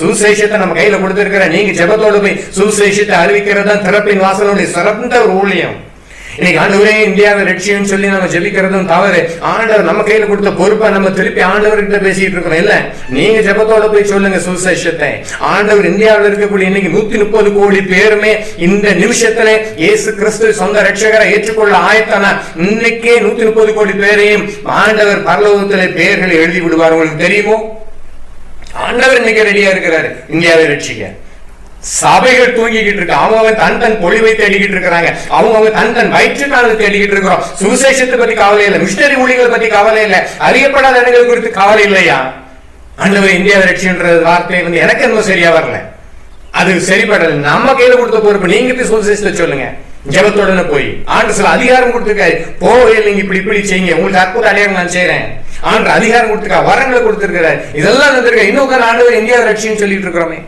சுசேஷத்தை நம்ம கையில கொடுத்திருக்கிற நீங்க ஜெபத்தோட போய் சுசேஷத்தை அறிவிக்கிறது தான் திறப்பின் வாசலுடைய சிறந்த ஒரு ஊழியம். இன்னைக்கு ஆண்டவரே இந்தியாவை லட்சியம் சொல்லி நம்ம ஜெபிக்கிறதும் தவறு. ஆண்டவர் நம்ம கையில கொடுத்த பொறுப்பை நம்ம திருப்பி ஆண்டவர்கிட்ட பேசிட்டு இருக்கிறோம். இல்ல நீங்க ஜெபத்தோட போய் சொல்லுங்க சுசேஷத்தை ஆண்டவர் இந்தியாவில் இருக்கக்கூடிய இன்னைக்கு நூத்தி முப்பது கோடி பேருமே இந்த நிமிஷத்துல இயேசு கிறிஸ்து சொந்த ரட்சகரை ஏற்றுக்கொள்ள ஆயத்தான இன்னைக்கே நூத்தி முப்பது கோடி பேரையும் ஆண்டவர் பரலோகத்திலே பெயர்களை எழுதி விடுவார். உங்களுக்கு தெரியுமோ? ஆண்டவர் இன்னைக்கு ரெடியா இருக்கிறாரு. இந்தியாவை ரட்சிக்க. சபைகள் தூங்கிக்கிட்டு இருக்கு. அவங்க அவங்க தன் தன் பொழிவை தேடிக்கிட்டு இருக்கிறாங்க. அவங்க அவங்க தன் தன் வயிற்றுக்கான தேடிக்கிட்டு இருக்கிறோம். சுவிசேஷத்தை பத்தி கவலை இல்லை. மிஷினரி ஊழிகளை பத்தி கவலை இல்லை. அறியப்படாத இடங்கள் குறித்து கவலை இல்லையா? ஆண்டவர் இந்தியாவை ரட்சின்ற வார்த்தை வந்து எனக்கு என்னமோ சரியா வரல. அது சரிப்படல. நம்ம கையில கொடுத்த பொறுப்பு நீங்க போய் சுவிசேஷத்தை சொல்லுங்க. ஜெபத்துடனே போய் ஆண்டு சில அதிகாரம் கொடுத்துருக்காரு போவே நீங்க இப்படி இப்படி செய்யுங்க உங்களுக்கு அற்புத அடையாளம் நான் செய்யறேன் ஆண்டு அதிகாரம் கொடுத்துருக்கா வரங்களை கொடுத்திருக்கிறார். இதெல்லாம் வந்திருக்க இன்னும் ஆண்டவர் இந்தியாவை ரட்சின்னு சொல்லிட்டு இருக்கிறோமே.